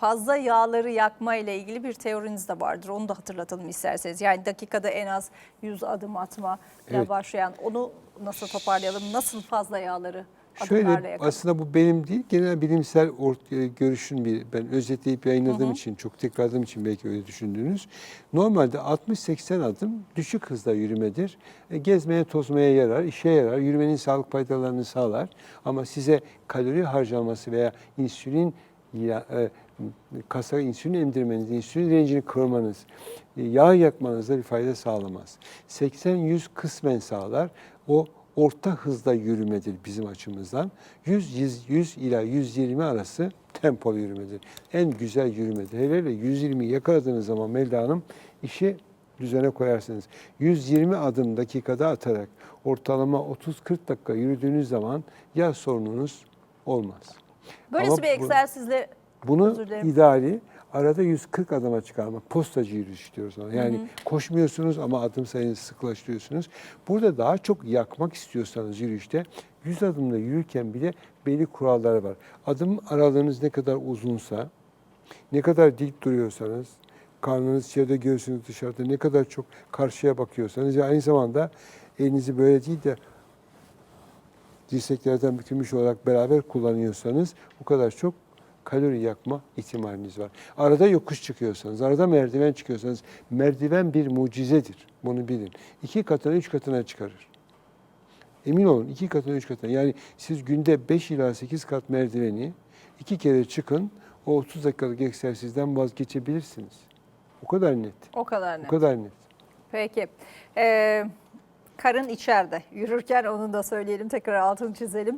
Fazla yağları yakma ile ilgili bir teoriniz de vardır. Onu da hatırlatalım isterseniz. Yani dakikada en az 100 adım atma ile Evet. başlayan. Onu nasıl toparlayalım? Nasıl fazla yağları adımlarla Şöyle yakalım? aslında bu benim değil genel bilimsel e, görüşün bir ben özetleyip yayınladığım için çok tekrarladığım için belki öyle düşündünüz. Normalde 60-80 adım düşük hızda yürümedir. E, gezmeye tozmaya yarar, işe yarar, yürümenin sağlık faydalarını sağlar. Ama size kalori harcaması veya insülin ya, e, kasa insülin emdirmeniz, insülin direncini kırmanız, e, yağ yakmanıza bir fayda sağlamaz. 80-100 kısmen sağlar. O orta hızda yürümedir bizim açımızdan. 100, 100, 100 ila 120 arası tempolu yürümedir. En güzel yürümedir. Hele hele 120 yakaladığınız zaman Melda Hanım işi düzene koyarsınız. 120 adım dakikada atarak ortalama 30-40 dakika yürüdüğünüz zaman yağ sorununuz olmaz. Böylesi Ama bir egzersizle Bunu ideali arada 140 adıma çıkarmak. Postacı yürüyüş diyoruz ona. Yani koşmuyorsunuz ama adım sayınızı sıklaştırıyorsunuz. Burada daha çok yakmak istiyorsanız yürüyüşte 100 adımda yürürken bile belli kuralları var. Adım aralığınız ne kadar uzunsa, ne kadar dik duruyorsanız, karnınız içeride, göğsünüz dışarıda, ne kadar çok karşıya bakıyorsanız ve aynı zamanda elinizi böyle değil de dirseklerden bükülmüş olarak beraber kullanıyorsanız o kadar çok kalori yakma ihtimaliniz var. Arada yokuş çıkıyorsanız, arada merdiven çıkıyorsanız merdiven bir mucizedir. Bunu bilin. İki katına, üç katına çıkarır. Emin olun iki katına, üç katına. Yani siz günde 5 ila 8 kat merdiveni iki kere çıkın, o 30 dakikalık egzersizden vazgeçebilirsiniz. O kadar net. o kadar O net. kadar net. Peki. Ee, karın içeride. Yürürken onu da söyleyelim. Tekrar altını çizelim.